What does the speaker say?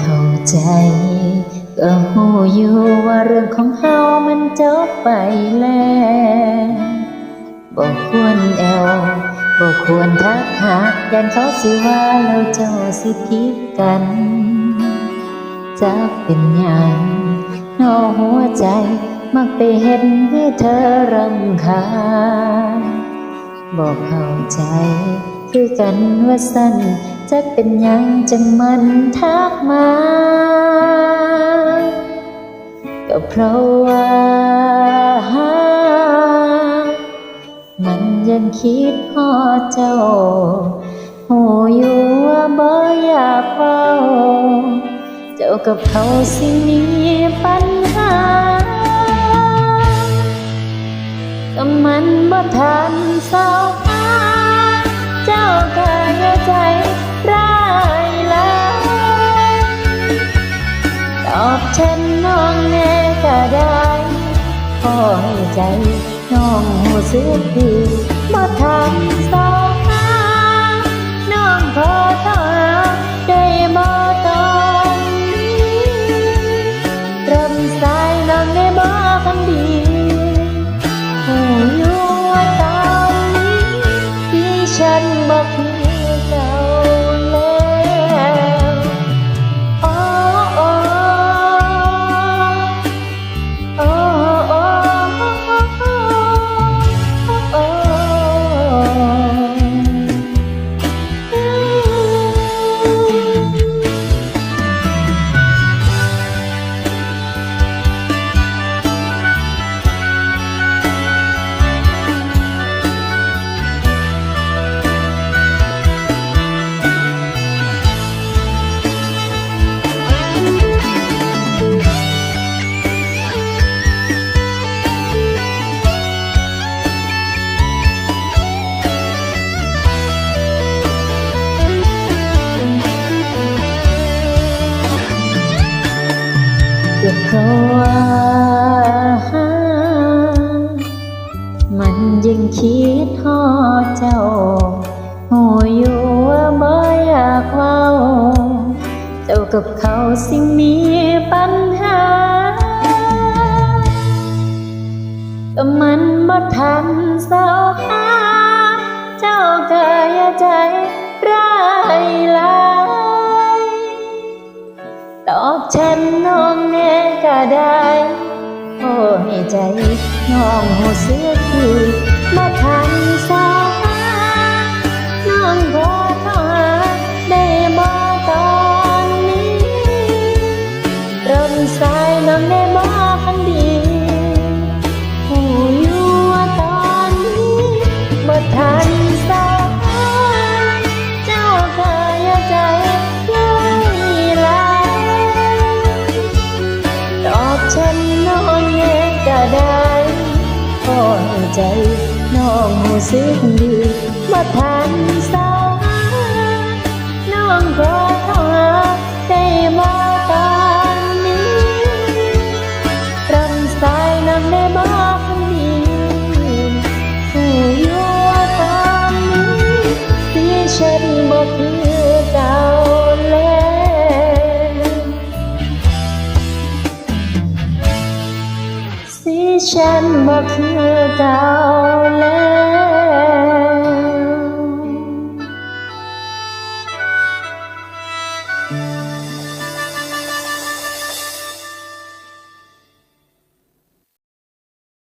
เขาใจ ก็หูอยู่ว่าเรื่องของเฮามันจบไปแล้วบอกควรแอวบอกควรทักหายันเขาสิว่าแล้วเจ้าสิผิดกันจะเป็นหยังนอหัวใจ มักไปเห็นให้เธอรำคาญบอกเข้าใจ คือกันว่าสั้น จะเป็นยังจังมันทักมา ก็เพราะว่า มันยังคิดพอเจ้าหูอยู่ว่าบ่อยากเฝ้า เจ้ากับเขาสิมีปัญหาก็มันบ่ทันเศร้าหาเจ้าก็อย่าใจ ขอให้ใจ น้องหูสึกดีบ่ทันเศร้าหาน้องขอโทษได้บ่ตอนริ่มสายน้องได้บ่คันดีหูอยู่ว่าตอนนี้ที่ฉันบอก ก็เพราะว่า มันยังคิดทอเจ้าหูอยู่ว่าบ่อยากเว้า เจ้ากับเขาสิมีปัญหาก็มันบ่ทันเศร้าหาเจ้าก็อย่าใจร้ายลา อบฉันน้องแน่ก็ได้โอ้ให้ใจน้องหูเสือคือมาทันสา ใจน้องหูสึกดีมาทันสาน้องขอโทษได้มาตอนนี้รำสายน้ำได้บอกคนดีหูอยู่ว่าตอนนี้ที่ฉันบอกคือเก่า สิฉันบ่คือเก่าแล้ว